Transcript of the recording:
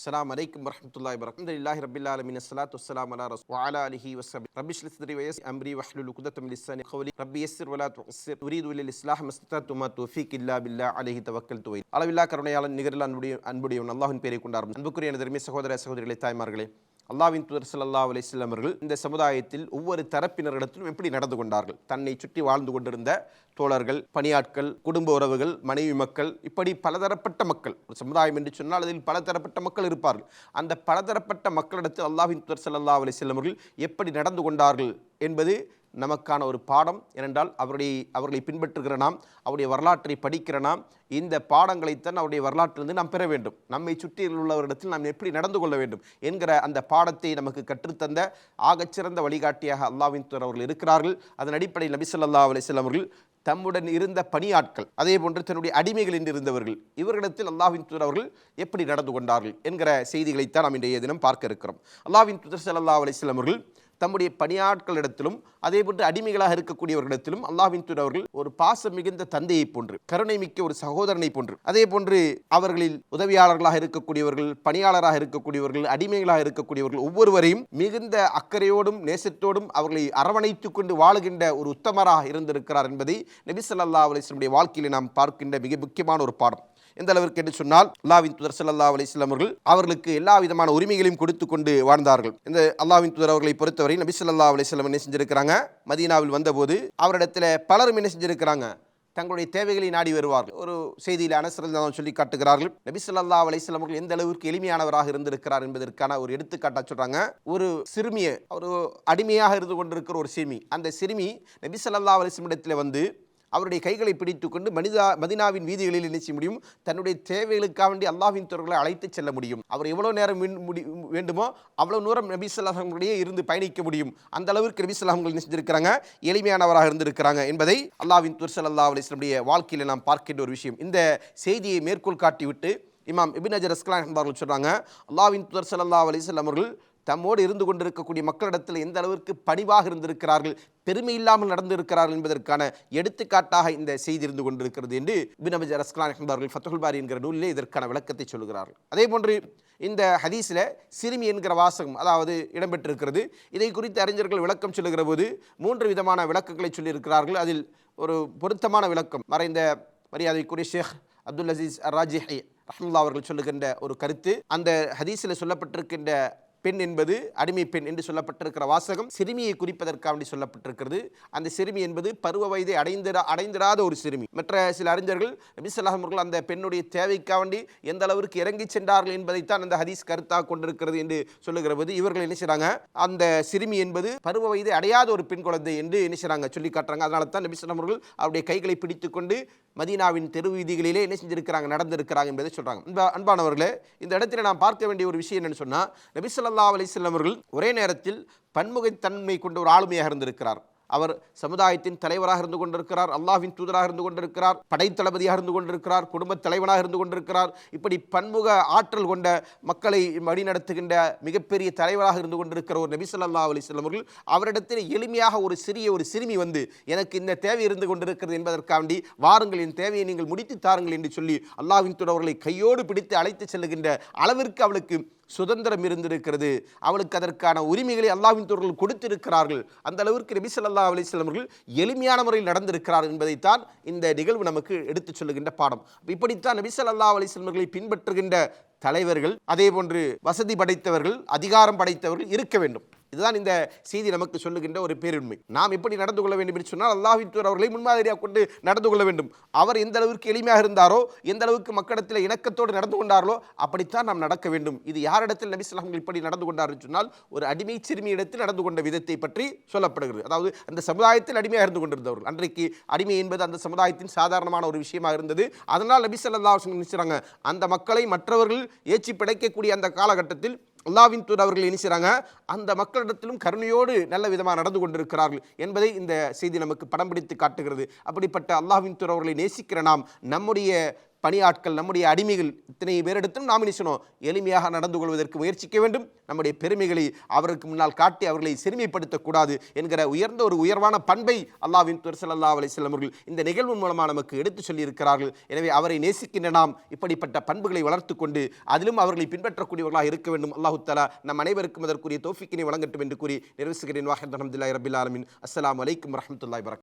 السلام عليكم ورحمة الله وبركاته الحمد لله رب العالمين الصلاة والسلام على رسول وعلى آله وصحبه رب اشرح لي صدري ويسر أمري واحلل عقدة من لساني قولي ربي يسر ولا تعسر أريد إلى الإصلاح ما استطعت وما توفيق إلا بالله عليه توكلت وإليه அளவில்லா கருணையாளன் நிகரில் அன்புடைய அன்புடையவன் அல்லாஹின் பேரை கொண்டார் அன்புக்குரிய எனது சகோதர சகோதரிகளை தாய்மார்களே அல்லாவின் தூதர் சல்லா அலிஸ்லாம் அவர்கள் இந்த சமுதாயத்தில் ஒவ்வொரு தரப்பினரிடத்திலும் எப்படி நடந்து கொண்டார்கள்? தன்னை சுற்றி வாழ்ந்து கொண்டிருந்த தோழர்கள் பணியாட்கள் குடும்ப உறவுகள் மனைவி மக்கள் இப்படி பலதரப்பட்ட மக்கள் ஒரு சமுதாயம் என்று சொன்னால் அதில் பலதரப்பட்ட மக்கள் இருப்பார்கள். அந்த பலதரப்பட்ட மக்களிடத்தில் அல்லாவின் தூதர் சல்லா அலிஸ்லாம் அவர்கள் எப்படி நடந்து கொண்டார்கள் என்பது நமக்கான ஒரு பாடம். ஏனென்றால் அவருடைய அவர்களை பின்பற்றுகிற நாம் அவருடைய வரலாற்றை படிக்கிற நாம் இந்த பாடங்களைத்தான் அவருடைய வரலாற்றிலிருந்து நாம் பெற வேண்டும். நம்மை சுற்றியில் உள்ளவரிடத்தில் நாம் எப்படி நடந்து கொள்ள வேண்டும் என்கிற அந்த பாடத்தை நமக்கு கற்றுத்தந்த ஆகச்சிறந்த வழிகாட்டியாக அல்லாவின் துறை அவர்கள் இருக்கிறார்கள். அதன் அடிப்படையில் நபிசல்லா ஸல்லல்லாஹு அவர்கள் தம்முடன் இருந்த பணியாட்கள் அதே போன்று தன்னுடைய அடிமைகள் என்று இருந்தவர்கள் இவர்களிடத்தில் அல்லாஹ்வின் தூதர் அவர்கள் எப்படி நடந்து கொண்டார்கள் என்கிற செய்திகளைத்தான் நாம் இன்றைய தினம் பார்க்க இருக்கிறோம். அல்லாவின் தூதர் சல்லா அலிஸ்லாம் அவர்கள் தம்முடைய பணியாட்களிடத்திலும் அதே போன்று அடிமைகளாக இருக்கக்கூடியவர்களிடத்திலும் அல்லாஹ்வின் தூர் அவர்கள் ஒரு பாசம் மிகுந்த தந்தையை போன்று கருணை மிக்க ஒரு சகோதரனை போன்று அதே போன்று அவர்களில் உதவியாளர்களாக இருக்கக்கூடியவர்கள் பணியாளராக இருக்கக்கூடியவர்கள் அடிமைகளாக இருக்கக்கூடியவர்கள் ஒவ்வொருவரையும் மிகுந்த அக்கறையோடும் நேசத்தோடும் அவர்களை அரவணைத்துக் கொண்டு வாழுகின்ற ஒரு உத்தமராக இருந்திருக்கிறார் என்பதை நபி ஸல்லல்லாஹு அலைஹி வாழ்க்கையில் நாம் பார்க்கின்ற மிக முக்கியமான ஒரு பாடம். எந்த அளவிற்கு என்று சொன்னால் அல்லாவின் துதர் சல்லா அலைஹி அவர்கள் அவர்களுக்கு எல்லா விதமான உரிமைகளையும் கொடுத்து கொண்டு வாழ்ந்தார்கள். இந்த அல்லாவின் துதர் அவர்களை பொறுத்தவரை நபி சொல்லா அலைஹி என்ன செஞ்சிருக்கிறாங்க? மதீனாவில் வந்தபோது அவரிடத்தில் பலரும் என்ன செஞ்சிருக்கிறாங்க? தங்களுடைய தேவைகளை நாடி வருவார்கள். ஒரு செய்தியில் அனசரல் சொல்லி காட்டுகிறார்கள் நபி சொல்லா அலைஹி அவர்கள் எந்த அளவிற்கு எளிமையானவராக இருந்திருக்கிறார் என்பதற்கான ஒரு எடுத்துக்காட்டாக சொல்றாங்க. ஒரு சிறுமியை ஒரு அடிமையாக இருந்து கொண்டிருக்கிற ஒரு சிறுமி அந்த சிறுமி நபி சொல்லா அலிஸ்லம் இடத்துல வந்து அவருடைய கைகளை பிடித்துக்கொண்டு மனிதா மதினாவின் வீதிகளில் நினைச்ச முடியும். தன்னுடைய தேவைகளுக்காக வேண்டி அல்லாஹ்வின் தோர்களை அழைத்து செல்ல முடியும். அவர் எவ்வளோ நேரம் வேண்டுமோ அவ்வளோ தூரம் நபி சொல்லாஹங்களுடைய இருந்து பயணிக்க முடியும். அந்த அளவிற்கு நபி சொல்லாஹங்கள் செஞ்சிருக்கிறாங்க? எளிமையானவராக இருந்திருக்கிறாங்க என்பதை அல்லாவின் துர் சல்லா அலிஸ்லமுடைய வாழ்க்கையில் நாம் பார்க்கின்ற ஒரு விஷயம். இந்த செய்தியை மேற்கோள் காட்டிவிட்டு இமாம் இபின் அஜர் அஸ்கலான் என்பவர்கள் சொல்கிறாங்க அல்லாவின் துர் சல்லா அலிஸ்லாம் அவர்கள் தம்மோடு இருந்து கொண்டிருக்கக்கூடிய மக்களிடத்தில் எந்த அளவிற்கு பணிவாக இருந்திருக்கிறார்கள் பெருமை இல்லாமல் நடந்திருக்கிறார்கள் என்பதற்கான எடுத்துக்காட்டாக இந்த செய்தி இருந்து கொண்டிருக்கிறது என்று பின் ரஸ்கலான் அவர்கள் ஃபத்துல் பாரி என்கிற நூலிலே இதற்கான விளக்கத்தை சொல்கிறார்கள் அதே போன்று இந்த ஹதீஸில் சிறுமி என்கிற வாசகம் அதாவது இடம்பெற்றிருக்கிறது. இதை குறித்து அறிஞர்கள் விளக்கம் சொல்லுகிற போது மூன்று விதமான விளக்கங்களை சொல்லியிருக்கிறார்கள். அதில் ஒரு பொருத்தமான விளக்கம் மறைந்த மரியாதைக்குரிய ஷேக் அப்துல் அசீஸ் ராஜிஹி ரஹ்முல்லா அவர்கள் சொல்லுகின்ற ஒரு கருத்து. அந்த ஹதீஸில் சொல்லப்பட்டிருக்கின்ற பெண் என்பது அடிமை பெண் என்று சொல்லப்பட்டிருக்கிற வாசகம். சிறுமியை குறிப்பதற்காக வேண்டி சொல்லப்பட்டிருக்கிறது. அந்த சிறுமி என்பது பருவ வயதை அடைந்திரா அடைந்திராத ஒரு சிறுமி. மற்ற சில அறிஞர்கள் நபிசல்லாம் அவர்கள் அந்த பெண்ணுடைய தேவைக்காக வேண்டி எந்த அளவிற்கு இறங்கி சென்றார்கள் என்பதைத்தான் அந்த ஹதீஸ் கருத்தாக கொண்டிருக்கிறது என்று சொல்லுகிற போது இவர்கள் என்ன செய்றாங்க அந்த சிறுமி என்பது பருவ வயதை அடையாத ஒரு பெண் குழந்தை என்று என்ன செய்றாங்க சொல்லி காட்டுறாங்க. அதனால தான் நபிசல்லாம் அவர்கள் அவருடைய கைகளை பிடித்துக்கொண்டு மதீனாவின் தெரு வீதிகளிலே என்ன செஞ்சிருக்கிறாங்க நடந்திருக்கிறாங்க என்பதை சொல்றாங்க. அன்பானவர்களே இந்த இடத்துல நாம் பார்க்க வேண்டிய ஒரு விஷயம் என்னன்னு சொன்னா நபிசல்லாம் ஸல்லல்லாஹு அலைஹி அவர்கள் ஒரே நேரத்தில் பன்முகத்தன்மை கொண்ட ஒரு ஆளுமையாக இருந்திருக்கிறார். அவர் சமுதாயத்தின் தலைவராக இருந்து கொண்டிருக்கிறார் அல்லாஹின் தூதராக இருந்து கொண்டிருக்கிறார் படைத்தளபதியாக இருந்து கொண்டிருக்கிறார் குடும்பத் தலைவனாக இருந்து கொண்டிருக்கிறார். இப்படி பன்முக ஆற்றல் கொண்ட மக்களை வழிநடத்துகின்ற மிகப்பெரிய தலைவராக இருந்து கொண்டிருக்கிற ஒரு நபி ஸல்லல்லாஹு அலைஹி அவர்கள் அவரிடத்தில் எளிமையாக ஒரு சிறிய ஒரு சிறுமி வந்து எனக்கு இந்த தேவை இருந்து கொண்டிருக்கிறது என்பதற்காண்டி வாருங்கள் என் தேவையை நீங்கள் முடித்து தாருங்கள் என்று சொல்லி அல்லாஹின் தூதர் அவர்களை கையோடு பிடித்து அழைத்து செல்லுகின்ற அளவிற்கு அவளுக்கு சுதந்திரம் இருந்திருக்கிறது. அவளுக்கு அதற்கான உரிமைகளை அல்லாஹ்வின் தோர்கள் கொடுத்திருக்கிறார்கள். அந்த அளவிற்கு நபி சொல்லா அலைஹி அவர்கள் எளிமையான முறையில் நடந்திருக்கிறார் என்பதைத்தான் இந்த நிகழ்வு நமக்கு எடுத்துச் சொல்லுகின்ற பாடம். இப்படித்தான் நபி சொல்லா அலைஹி வஸல்லம் அவர்களை பின்பற்றுகின்ற தலைவர்கள் அதே போன்று வசதி படைத்தவர்கள் அதிகாரம் படைத்தவர்கள் இருக்க வேண்டும். இதுதான் இந்த செய்தி நமக்கு சொல்லுகின்ற ஒரு பேருண்மை. நாம் எப்படி நடந்து கொள்ள வேண்டும் என்று சொன்னால் அல்லாஹ்வின் அவர்களை முன்மாதிரியாக கொண்டு நடந்து கொள்ள வேண்டும். அவர் எந்த அளவுக்கு எளிமையாக இருந்தாரோ எந்த அளவுக்கு மக்களிடத்தில் இணக்கத்தோடு நடந்து கொண்டார்களோ அப்படித்தான் நாம் நடக்க வேண்டும். இது யாரிடத்தில் நபி சொல்லாமல் இப்படி நடந்து கொண்டார் சொன்னால் ஒரு அடிமை சிறுமியிடத்தில் நடந்து கொண்ட விதத்தை பற்றி சொல்லப்படுகிறது. அதாவது அந்த சமுதாயத்தில் அடிமையாக இருந்து கொண்டிருந்தவர்கள். அன்றைக்கு அடிமை என்பது அந்த சமுதாயத்தின் சாதாரணமான ஒரு விஷயமாக இருந்தது. அதனால் நபி சொல்லா நினைச்சாங்க? அந்த மக்களை மற்றவர்கள் ஏச்சி படைக்கக்கூடிய அந்த காலகட்டத்தில் அல்லாவின் தூர் அவர்கள் என்ன அந்த மக்களிடத்திலும் கருணையோடு நல்ல விதமாக நடந்து கொண்டிருக்கிறார்கள் என்பதை இந்த செய்தி நமக்கு படம் பிடித்து காட்டுகிறது. அப்படிப்பட்ட அல்லாஹ்வின் தூர் அவர்களை நேசிக்கிற நாம் நம்முடைய பணியாட்கள் நம்முடைய அடிமைகள் இத்தனை பேர் நாம் நாமினேஷனோ எளிமையாக நடந்து கொள்வதற்கு முயற்சிக்க வேண்டும். நம்முடைய பெருமைகளை அவருக்கு முன்னால் காட்டி அவர்களை சிறுமைப்படுத்தக்கூடாது என்கிற உயர்ந்த ஒரு உயர்வான பண்பை அல்லாஹ்வின் தூர் ஸல்லல்லாஹு அலைஹி அவர்கள் இந்த நிகழ்வு மூலமாக நமக்கு எடுத்து சொல்லியிருக்கிறார்கள். எனவே அவரை நேசிக்கின்ற நாம் இப்படிப்பட்ட பண்புகளை வளர்த்து கொண்டு அதிலும் அவர்களை பின்பற்றக்கூடியவர்களாக இருக்க வேண்டும். அல்லாஹு தஆலா நம் அனைவருக்கும் அதற்குரிய தோஃபிக்கினை வழங்கட்டும் என்று கூறி நிறைவேசுகிறேன் வாஹத் அஹமதுல்லாஹி ரபில் ஆலமின். அஸ்லாம் வலைக்கம் வரமத்துல்லாய் வரக்